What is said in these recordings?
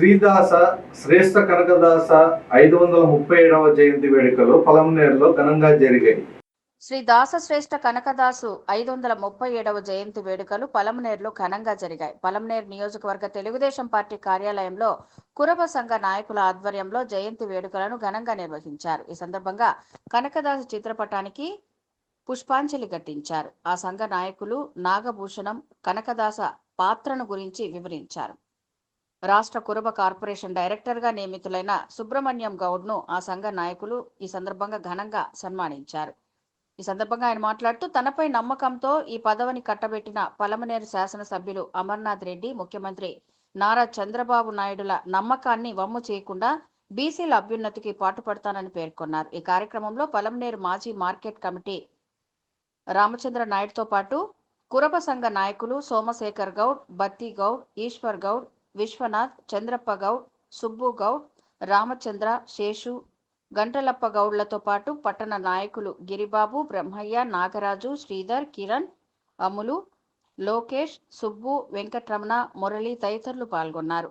శ్రీదాస శ్రేష్ఠ కనకదాస ఐదు వందల ముప్పై ఏడవ జయంతి వేడుకలు పలమనేరులో ఘనంగా జరిగాయి. శ్రీ దాసశ్రేష్ఠ కనకదాసు ఐదు వందల ముప్పై ఏడవ జయంతి వేడుకలు పలమనేరులో ఘనంగా జరిగాయి. పలమనేరు నియోజకవర్గ తెలుగుదేశం పార్టీ కార్యాలయంలో కురబ సంఘ నాయకుల ఆధ్వర్యంలో జయంతి వేడుకలను ఘనంగా నిర్వహించారు. ఈ సందర్భంగా కనకదాసు చిత్రపటానికి పుష్పాంజలి ఘటించారు. ఆ సంఘ నాయకులు నాగభూషణం కనకదాస పాత్రను గురించి వివరించారు. రాష్ట్ర కురబ కార్పొరేషన్ డైరెక్టర్గా నియమితులైన సుబ్రహ్మణ్యం గౌడ్ను ఆ సంఘ నాయకులు ఈ సందర్భంగా ఘనంగా సన్మానించారు. ఈ సందర్భంగా ఆయన మాట్లాడుతూ తనపై నమ్మకంతో ఈ పదవిని కట్టబెట్టిన పలమనేరు శాసనసభ్యులు అమర్నాథ్ రెడ్డి ముఖ్యమంత్రి నారా చంద్రబాబు నాయుడుల నమ్మకాన్ని వమ్ము చేయకుండా బీసీల అభ్యున్నతికి పాటుపడతానని పేర్కొన్నారు. ఈ కార్యక్రమంలో పలమనేరు మాజీ మార్కెట్ కమిటీ రామచంద్ర నాయుడుతో పాటు కురబ సంఘ నాయకులు సోమశేఖర్ గౌడ్ బత్తి గౌడ్ ఈశ్వర్ గౌడ్ విశ్వనాథ్ చంద్రప్ప గౌడ్ సుబ్బు గౌడ్ రామచంద్ర శేషు గంటలప్ప గౌడ్లతో పాటు పట్టణ నాయకులు గిరిబాబు బ్రహ్మయ్య నాగరాజు శ్రీధర్ కిరణ్ అములు లోకేష్ సుబ్బు వెంకటరమణ మురళి తదితరులు పాల్గొన్నారు.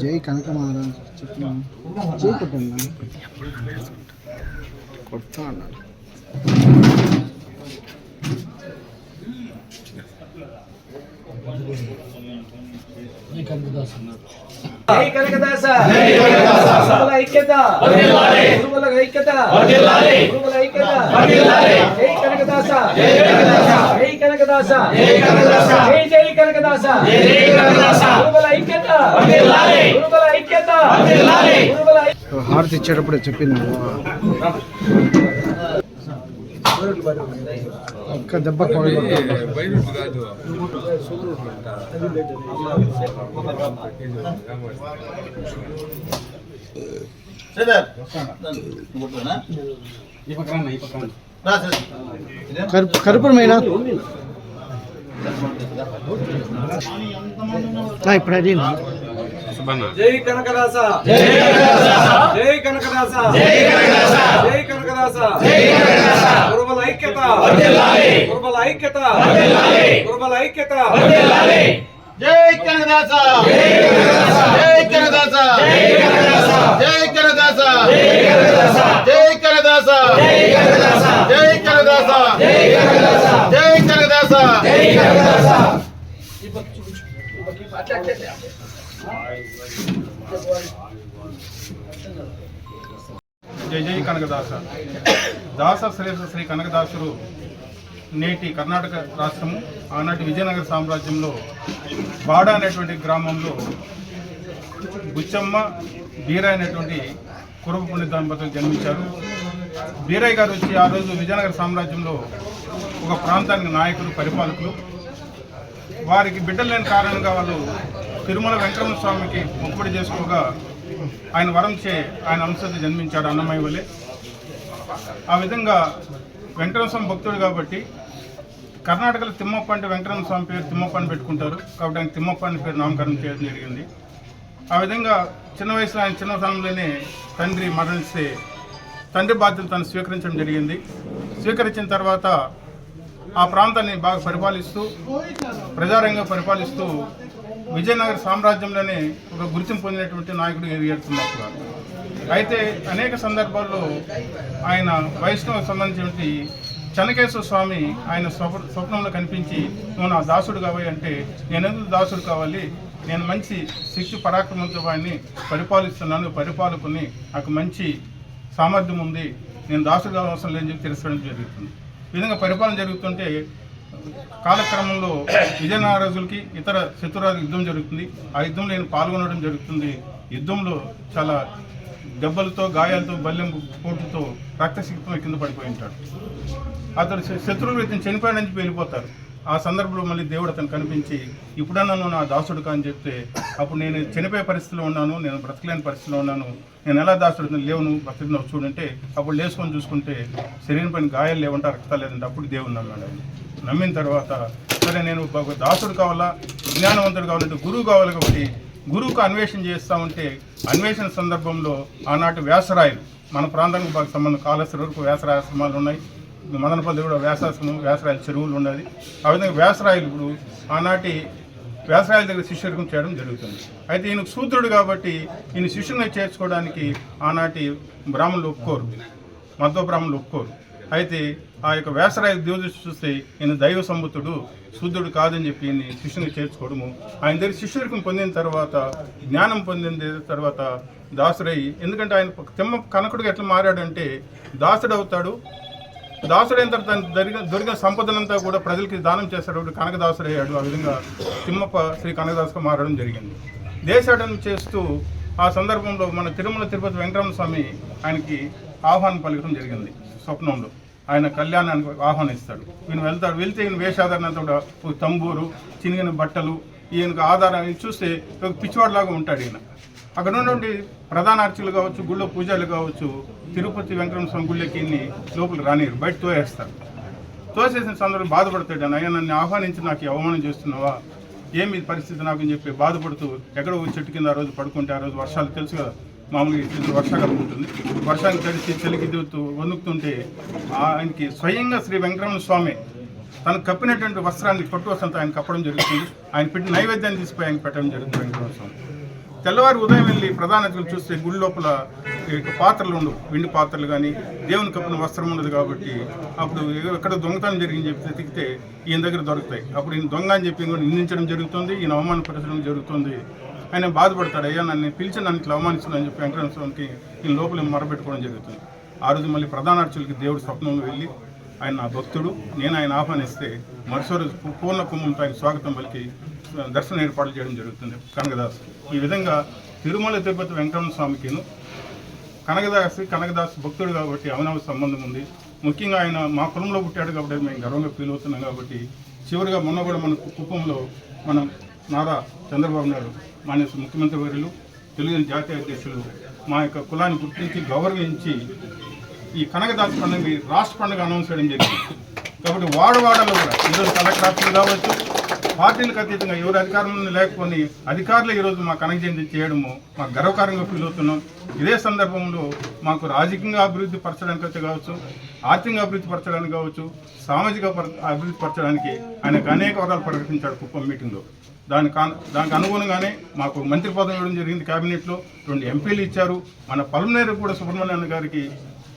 జై కనకమాల చెప్పిన జై కొట్టండి కొడతా అన్నాడు జై కనకదాస. జై కనకదాస. ఐక్యత. ఐక్యత. ఐక్యత. జై కనకదాస. జై కనకదాస. కనకదాస. జై జై కనకదాస. హారతి ఇచ్చేటప్పుడే చెప్పింది ఒక్క దెబ్బ కరుపురమైనా? ఇప్పుడు అది జై కనకదాస జై కనకదాస జై కనకదాస గురుబల ఐక్యత గురుబల ఐక్యత గురుబల ఐక్యత జై కనకదాస జై కనకదాస జై కనకదాస జై కనకదాస జై కనకదాస జై కనకదాస జై కనకదాస జై జై కనకదాస. దాస శ్రేష్ఠ శ్రీ కనకదాసుడు నేటి కర్ణాటక రాష్ట్రము ఆనాటి విజయనగర సామ్రాజ్యంలో బాడ అనేటువంటి గ్రామంలో బుచ్చమ్మ బీర అనేటువంటి కురవ పుణ్య దంపతులు జన్మించారు. బీరయ్య గారు వచ్చి ఆ రోజు విజయనగర సామ్రాజ్యంలో ఒక ప్రాంతానికి నాయకులు పరిపాలకులు. వారికి బిడ్డలు లేని కారణంగా వాళ్ళు తిరుమల వెంకటరమణ స్వామికి మొక్కుబడి చేసుకోగా ఆయన వరం చే ఆయన అంశత జన్మించాడు అన్నమయ్య వలె. ఆ విధంగా వెంకటరమణ స్వామి భక్తుడు కాబట్టి కర్ణాటకలో తిమ్మప్ప అంటే వెంకటరమణ స్వామి పేరు తిమ్మప్ప అని పెట్టుకుంటారు. కాబట్టి ఆయన తిమ్మప్ప అని పేరు నామకరణం చేయడం జరిగింది. ఆ విధంగా చిన్న వయసులో ఆయన చిన్న సమయంలోనే తండ్రి మరణిస్తే తండ్రి బాధ్యతలు తను స్వీకరించడం జరిగింది. స్వీకరించిన తర్వాత ఆ ప్రాంతాన్ని బాగా పరిపాలిస్తూ ప్రజారంగంగా పరిపాలిస్తూ విజయనగర సామ్రాజ్యంలోనే ఒక గుర్తింపు పొందినటువంటి నాయకుడు ఎదుగుతున్నప్పుడు అయితే అనేక సందర్భాల్లో ఆయన వైష్ణవ సంబంధించినటువంటి చెన్నకేశ్వర స్వామి ఆయన స్వప్నంలో కనిపించి నువ్వు నా దాసుడు కావాలి అంటే నేను ఎందుకు దాసుడు కావాలి? నేను మంచి శక్తి పరాక్రమంతో వాడిని పరిపాలిస్తున్నాను పరిపాలకుని నాకు మంచి సామర్థ్యం ఉంది. నేను దాసుడు అవసరం లేని చెప్పి తిరస్కరించడం జరుగుతుంది. ఈ విధంగా పరిపాలన జరుగుతుంటే కాలక్రమంలో విజయనగరాజులకి ఇతర శత్రురాజు యుద్ధం జరుగుతుంది. ఆ యుద్ధంలో నేను పాల్గొనడం జరుగుతుంది. యుద్ధంలో చాలా దెబ్బలతో గాయాలతో బల్లెం పోటుతో రక్తశక్తితో కింద పడిపోయి ఉంటాడు. అతడు శత్రువులు ఇతను చనిపోయాడని చెప్పి వెళ్ళిపోతారు. ఆ సందర్భంలో మళ్ళీ దేవుడు అతను కనిపించి ఇప్పుడన్నా నువ్వు నా దాసుడు అని చెప్తే అప్పుడు నేను చనిపోయే పరిస్థితిలో ఉన్నాను నేను బ్రతకలేని పరిస్థితిలో ఉన్నాను. నేను ఎలా దాసుడు లేవును నువ్వు చూడంటే అప్పుడు లేసుకొని చూసుకుంటే శరీరం పైన గాయాలు లేవంటే రక్తాలు లేదంటే అప్పుడు దేవుడు నమ్మాడు నమ్మిన తర్వాత సరే నేను దాసుడు కావాలా జ్ఞానవంతుడు కావాలంటే గురువు కావాలి కాబట్టి గురువుకు అన్వేషణ చేస్తూ ఉంటే అన్వేషణ సందర్భంలో ఆనాటి వ్యాసరాయలు మన ప్రాంతానికి బాగా సంబంధం కాళేశ్వర వరకు వ్యాసరాశ్రమాలు ఉన్నాయి. మదనపల్లి కూడా వ్యాసాశ్రమం వ్యాసరాయల చెరువులు ఉన్నది ఆ విధంగా వ్యాసరాయలు ఇప్పుడు ఆనాటి వ్యాసరాయల దగ్గర శిష్యరికం చేయడం జరుగుతుంది. అయితే ఈయన శూద్రుడు కాబట్టి ఈయన శిష్యుని చేర్చుకోవడానికి ఆనాటి బ్రాహ్మణులు ఒప్పుకోరు. మధ్వ బ్రాహ్మణులు ఒప్పుకోరు. అయితే ఆ యొక్క వ్యాసరాయ దేవదృష్టి చూస్తే ఈయన దైవ సంబుద్ధుడు శుద్ధుడు కాదని చెప్పి ఈయన్ని శిష్యుని చేర్చుకోవడము. ఆయన దగ్గర శిష్యుడికం పొందిన తర్వాత జ్ఞానం పొందిన తర్వాత దాసుడై ఎందుకంటే ఆయన తిమ్మ కనకుడిగా ఎట్లా మారాడంటే దాసుడు అవుతాడు దాసుడైన తర్వాత తనకు దొరికిన దొరికిన సంపదనంతా కూడా ప్రజలకి దానం చేస్తాడు కనకదాసుడు అయ్యాడు. ఆ విధంగా తిమ్మప్ప శ్రీ కనకదాసుగా మారడం జరిగింది. దేశాటన చేస్తూ ఆ సందర్భంలో మన తిరుమల తిరుపతి వెంకటరమణ స్వామి ఆయనకి ఆహ్వానం పలకడం జరిగింది స్వప్నంలో. ఆయన కళ్యాణానికి ఆహ్వానిస్తాడు. ఈయన వెళ్తాడు. వెళ్తే ఈయన వేషాధారణ కూడా ఒక తంబూరు చినిగిన బట్టలు ఈయనకు ఆధారం చూస్తే ఒక పిచ్చివాడిలాగా ఉంటాడు ఈయన. అక్కడ ఉన్నటువంటి ప్రధాన అర్చకులు కావచ్చు గుళ్ళో పూజలు కావచ్చు తిరుపతి వెంకటరమణ స్వామి గుళ్ళకి లోపల రానిరు బయట తోయేస్తారు. తోసేసిన సందర్భం బాధపడతాడు. అయ్యా నన్ను ఆహ్వానించి నాకు అవమానం చేస్తున్నావా? ఏమి పరిస్థితి నాకు? అని చెప్పి బాధపడుతూ ఎక్కడో చెట్టు కింద ఆ రోజు పడుకుంటే ఆ రోజు వర్షాలు తెలుసు కదా మామూలుగా వర్షాకాలం ఉంటుంది. వర్షానికి తడిచి చలికి దిగుతూ వణుకుతుంటే ఆయనకి స్వయంగా శ్రీ వెంకటరమణ స్వామి తను కప్పినటువంటి వస్త్రాన్ని పట్టు వస్త్రంతో ఆయన కప్పడం జరుగుతుంది. ఆయన పెట్టిన నైవేద్యాన్ని తీసుకుపోయి ఆయన పెట్టడం జరుగుతుంది వెంకటరమణ స్వామి. తెల్లవారు ఉదయం వెళ్ళి ప్రధాన అతిథులు చూస్తే గుడి లోపల ఈ యొక్క పాత్రలు ఉండవు. వెండి పాత్రలు కానీ దేవుని కప్పిన వస్త్రం ఉండదు కాబట్టి అప్పుడు ఎక్కడ దొంగతనం జరిగింది చెప్పి వెతికితే ఈయన దగ్గర దొరుకుతాయి. అప్పుడు ఈయన దొంగ అని చెప్పి కూడా నిందించడం జరుగుతుంది ఈయన అవమానపరచడం జరుగుతుంది. ఆయన బాధపడతాడు అయ్యా నన్ను పిలిచి నన్ను ఇట్లా అవమానిస్తున్నాను చెప్పి వెంకటరమణ స్వామికి ఈయన లోపల మరబెట్టుకోవడం జరుగుతుంది. ఆ రోజు మళ్ళీ ప్రధాన అర్చులకి దేవుడు స్వప్నంలో వెళ్ళి ఆయన నా భక్తుడు నేను ఆయన ఆహ్వానిస్తే మరుసటి రోజు పూర్ణ కుంభంతో ఆయన స్వాగతం పలికి దర్శనం ఏర్పాట్లు చేయడం జరుగుతుంది. కనకదాస్. ఈ విధంగా తిరుమల తిరుపతి వెంకటరమణ స్వామికిను కనకదాస్ కనకదాస్ భక్తుడు కాబట్టి అవనవ సంబంధం ఉంది. ముఖ్యంగా ఆయన మా కులంలో పుట్టాడు కాబట్టి మేము గర్వంగా ఫీల్ అవుతున్నాం కాబట్టి చివరిగా మొన్న కూడా మన కుప్పంలో మనం నారా చంద్రబాబు నాయుడు మాన్య ముఖ్యమంత్రి వర్యులు తెలుగుదేశం జాతీయ అధ్యక్షులు మా యొక్క కులాన్ని గుర్తించి గౌరవించి ఈ కనకదాస్ పండుగ రాష్ట్ర పండుగ అనౌన్స్ చేయడం జరిగింది. కాబట్టి వాడవాడలో కూడా ఈరోజు కలెక్టర్ ఆఫీసులు కావచ్చు పార్టీలకు అతీతంగా ఎవరు అధికారంలో లేకపోని అధికారులు ఈరోజు మా కనెక్షన్ చేయడము మాకు గర్వకారంగా ఫీల్ అవుతున్నాం. ఇదే సందర్భంలో మాకు రాజకీయంగా అభివృద్ధి పరచడానికి అయితే కావచ్చు ఆర్థికంగా అభివృద్ధి పరచడానికి కావచ్చు సామాజిక అభివృద్ధి పరచడానికి ఆయనకు అనేక వరాలు ప్రకటించాడు కుప్పం మీటింగ్లో. దాని దానికి అనుగుణంగానే మాకు మంత్రి పదవి ఇవ్వడం జరిగింది కేబినెట్లో రెండు ఎంపీలు ఇచ్చారు. మన పల్మనేరు కూడా సుబ్రహ్మణ్యం గారికి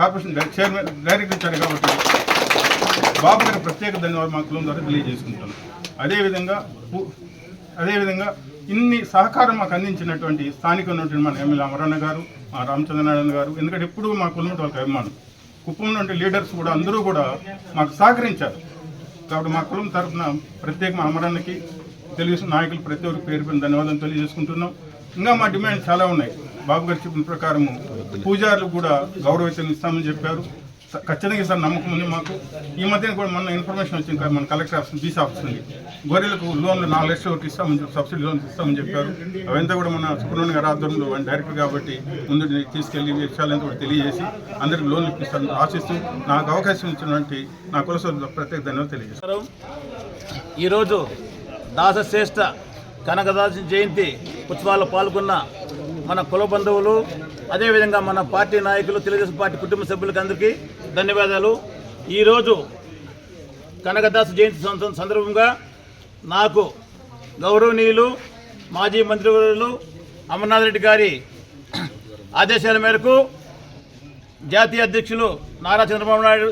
కార్పొరేషన్ చైర్మన్ డైరెక్టర్ ఇచ్చారు కాబట్టి బాబు గారి ప్రత్యేక ధన్యవాదాలు మా కులం ద్వారా తెలియజేసుకుంటాను అదేవిధంగా అదేవిధంగా ఇన్ని సహకారం మాకు అందించినటువంటి స్థానిక ఉన్నటువంటి మన ఎమ్మెల్యే అమరన్న గారు మా రామచంద్రనారాయణ గారు ఎందుకంటే ఎప్పుడు మా కులం వాళ్ళకి అభిమానం. కుప్పం నుండి లీడర్స్ కూడా అందరూ కూడా మాకు సహకరించారు. కాబట్టి మా కులం తరఫున ప్రత్యేక మా అమరన్నకి నాయకులు ప్రతి ఒక్కరు పేరు పైన ధన్యవాదాలు తెలియజేసుకుంటున్నాం. ఇంకా మా డిమాండ్ చాలా ఉన్నాయి. బాబు గారు చెప్పిన ప్రకారము పూజారులు కూడా గౌరవవేతనం ఇస్తామని చెప్పారు. ఖచ్చితంగా సార్ నమ్మకం ఉంది మాకు. ఈ మధ్యన కూడా మన ఇన్ఫర్మేషన్ వచ్చింది మన కలెక్టర్ ఆఫీస్ బీసీ ఆఫీస్ నుండి గొర్రెలకు లోన్లు నాలుగు లక్షల వరకు ఇస్తామని చెప్పి సబ్సిడీ లోన్స్ ఇస్తామని చెప్పారు. అవంతా కూడా మన సుబ్రహ్మణ్య గారి ఆధ్వర్యంలో డైరెక్టర్ కాబట్టి ముందు తీసుకెళ్ళి ఈ విషయాలంతా కూడా తెలియజేసి అందరికి లోన్లు ఇప్పిస్తాను ఆశిస్తూ నాకు అవకాశం ఇచ్చినటువంటి నా కులసభ్యులకు ప్రత్యేక ధన్యవాదాలు తెలియజేస్తారు ఈరోజు దాసశ్రేష్ఠ కనకదాస జయంతి ఉత్సవాల్లో పాల్గొన్న మన కుల బంధువులు అదేవిధంగా మన పార్టీ నాయకులు తెలుగుదేశం పార్టీ కుటుంబ సభ్యులకి అందరికీ ధన్యవాదాలు. ఈరోజు కనకదాస్ జయంతి సంద- సందర్భంగా నాకు గౌరవనీయులు మాజీ మంత్రివర్యులు అమర్నాథ్ రెడ్డి గారి ఆదేశాల మేరకు జాతీయ అధ్యక్షులు నారా చంద్రబాబు నాయుడు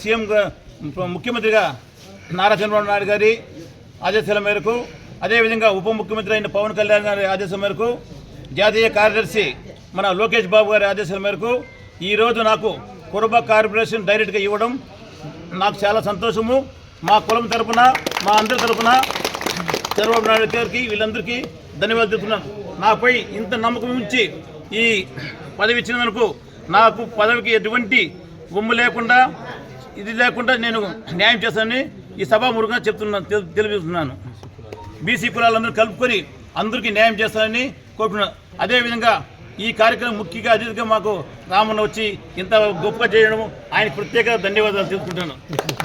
సీఎం ముఖ్యమంత్రిగా నారా చంద్రబాబు నాయుడు గారి ఆదేశాల మేరకు అదేవిధంగా ఉప ముఖ్యమంత్రి అయిన పవన్ కళ్యాణ్ గారి ఆదేశం మేరకు జాతీయ కార్యదర్శి మన లోకేష్ బాబు గారి ఆదేశాల మేరకు ఈరోజు నాకు కురబ కార్పొరేషన్ డైరెక్ట్గా ఇవ్వడం నాకు చాలా సంతోషము. మా కులం తరపున మా అందరి తరపున చంద్రబాబు నాయుడు గారికి వీళ్ళందరికీ ధన్యవాదాలు తెలుపుతున్నాను. నాపై ఇంత నమ్మకం ఉంచి ఈ పదవి ఇచ్చినందుకు నాకు పదవికి ఎటువంటి గుమ్ము లేకుండా ఇది లేకుండా నేను న్యాయం చేస్తానని ఈ సభాముఖంగా చెప్తున్నాను తెలియజేస్తున్నాను. బీసీ కులాలందరూ కలుపుకొని అందరికీ న్యాయం చేస్తానని కోరుకున్నాను అదేవిధంగా ఈ కార్యక్రమం ముఖ్యంగా అతిథిగా మాకు రామన్న వచ్చి ఇంత గొప్పగా చేయడం ఆయనకు ప్రత్యేక ధన్యవాదాలు తెలుసుకుంటాను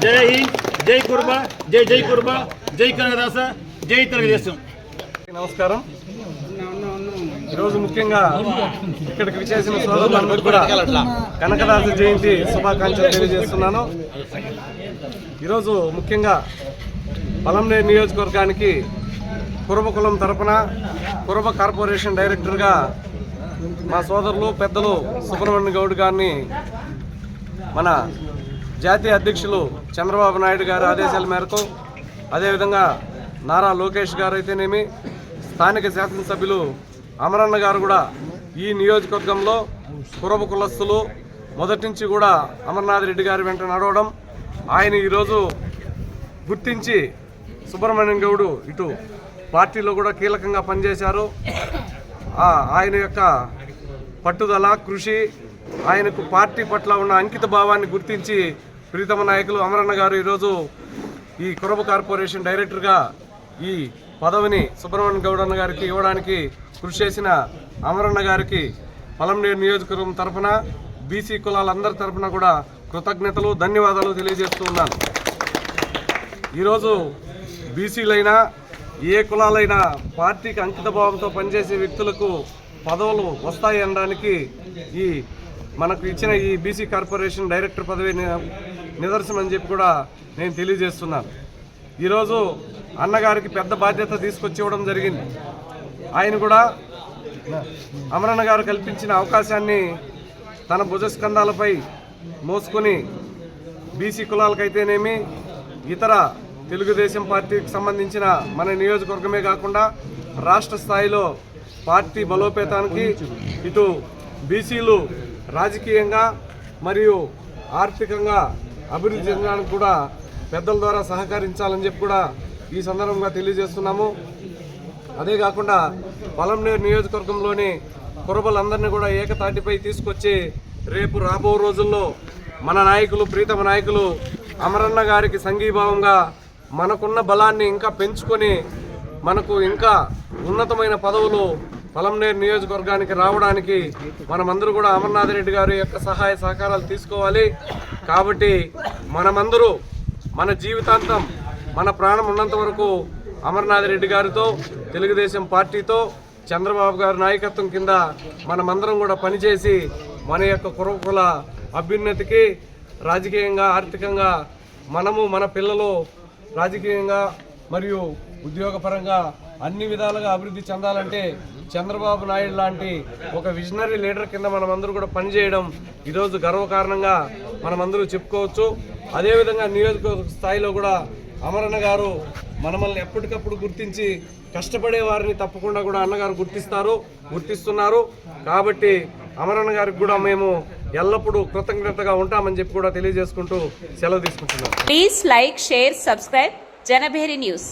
జై హింద్ జై కుర్బ జై జై కుర్బ జై కనకదాస జై తెలుగుదేశం. నమస్కారం. ఈరోజు ముఖ్యంగా ఇక్కడికి విచేసిన సోదరులందరూ కూడా కనకదాస జయంతి శుభాకాంక్షలు తెలియజేస్తున్నాను. ఈరోజు ముఖ్యంగా పలంనే నియోజకవర్గానికి కురబకులం తరపున కురబ కార్పొరేషన్ డైరెక్టర్గా మా సోదరులు పెద్దలు సుబ్రహ్మణ్య గౌడ్ గారిని మన జాతీయ అధ్యక్షులు చంద్రబాబు నాయుడు గారి ఆదేశాల మేరకు అదేవిధంగా నారా లోకేష్ గారు అయితేనేమి స్థానిక శాసనసభ్యులు అమరన్న గారు కూడా ఈ నియోజకవర్గంలో కురబ కులస్తులు మొదటి నుంచి కూడా అమర్నాథ్ రెడ్డి గారి వెంట నడవడం ఆయన ఈరోజు గుర్తించి సుబ్రహ్మణ్యం గౌడు ఇటు పార్టీలో కూడా కీలకంగా పనిచేశారు. ఆయన యొక్క పట్టుదల కృషి ఆయనకు పార్టీ పట్ల ఉన్న అంకిత భావాన్ని గుర్తించి ప్రీతమ నాయకులు అమరన్న గారు ఈరోజు ఈ కురబ కార్పొరేషన్ డైరెక్టర్గా ఈ పదవిని సుబ్రహ్మణ్య గౌడన్న గారికి ఇవ్వడానికి కృషి చేసిన అమరన్న గారికి పలంనేరు నియోజకవర్గం తరఫున బీసీ కులాలందరి తరఫున కూడా కృతజ్ఞతలు ధన్యవాదాలు తెలియజేస్తూ ఉన్నాను. ఈరోజు బీసీలైనా ఏ కులాలైనా పార్టీకి అంకితభావంతో పనిచేసే వ్యక్తులకు పదవులు వస్తాయి అనడానికి ఈ మనకు ఇచ్చిన ఈ బీసీ కార్పొరేషన్ డైరెక్టర్ పదవి నిదర్శనం అని చెప్పి కూడా నేను తెలియజేస్తున్నాను. ఈరోజు అన్నగారికి పెద్ద బాధ్యత తీసుకొచ్చి ఇవ్వడం జరిగింది. ఆయన కూడా అమరన్న గారు కల్పించిన అవకాశాన్ని తన భుజస్కంధాలపై మోసుకొని బీసీ కులాలకైతేనేమి ఇతర తెలుగుదేశం పార్టీకి సంబంధించిన మన నియోజకవర్గమే కాకుండా రాష్ట్ర స్థాయిలో పార్టీ బలోపేతానికి ఇటు బీసీలు రాజకీయంగా మరియు ఆర్థికంగా అభివృద్ధి చెందడానికి కూడా పెద్దల ద్వారా సహకరించాలని చెప్పి కూడా ఈ సందర్భంగా తెలియజేస్తున్నాము. అదే కాకుండా పొలంనేరు నియోజకవర్గంలోని కురబలందరినీ కూడా ఏకతాటిపై తీసుకొచ్చి రేపు రాబో రోజుల్లో మన నాయకులు ప్రీతమ నాయకులు అమరన్న గారికి సంఘీభావంగా మనకున్న బలాన్ని ఇంకా పెంచుకొని మనకు ఇంకా ఉన్నతమైన పదవులు పొలంనేరు నియోజకవర్గానికి రావడానికి మనమందరూ కూడా అమర్నాథ్ రెడ్డి గారి యొక్క సహాయ సహకారాలు తీసుకోవాలి. కాబట్టి మనమందరూ మన జీవితాంతం మన ప్రాణం ఉన్నంత వరకు అమర్నాథ్ రెడ్డి గారితో తెలుగుదేశం పార్టీతో చంద్రబాబు గారి నాయకత్వం కింద మనమందరం కూడా పనిచేసి మన యొక్క కురకుల అభ్యున్నతికి రాజకీయంగా ఆర్థికంగా మనము మన పిల్లలు రాజకీయంగా మరియు ఉద్యోగపరంగా అన్ని విధాలుగా అభివృద్ధి చెందాలంటే చంద్రబాబు నాయుడు లాంటి ఒక విజనరీ లీడర్ కింద మనమందరూ కూడా పనిచేయడం ఈరోజు గర్వకారణంగా మనమందరూ చెప్పుకోవచ్చు. అదేవిధంగా నియోజకవర్గ స్థాయిలో కూడా అమరన్న గారు మనమల్ని ఎప్పటికప్పుడు గుర్తించి కష్టపడే వారిని తప్పకుండా కూడా అన్నగారు గుర్తిస్తారు గుర్తిస్తున్నారు. కాబట్టి అమరన్న గారికి కూడా మేము ఎల్లప్పుడూ కృతజ్ఞతగా ఉంటామని చెప్పి కూడా తెలియజేసుకుంటూ సెలవు తీసుకుంటున్నాం. Please like share subscribe Janabheri news